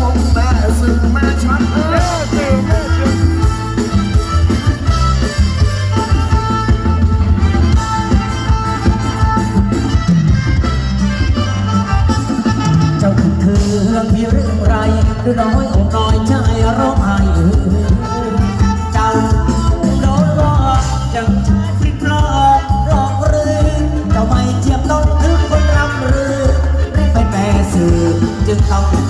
ดเจ้าคือเคืองมีเรื่องไรน้อยอกน้อยใจร้องไห้เจ้าโดนหลอกจังชายฟลิปหลอกหลอกหรือเจ้าไม่เจียบต้องถึงคนรำรือรีบไปแปลสื่อจึงต้อง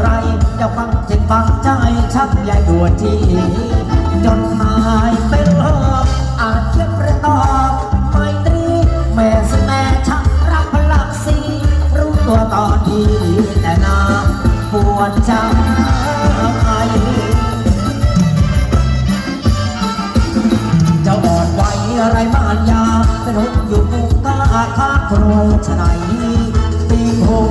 ไรจะฟังจิตฟังใจชักใหญ่ด่วนทีจดหายเป็นหอบอาจเขียนประกอบไม่ตรีแม่สแม่ชักรักพลักสีรู้ตัวตอนดีแต่นาปวดใจเจ้าอ่อนไหวอะไรมานยาเป็นหกอยู่กูกาอาฆาตโกรธชะไหนปีหง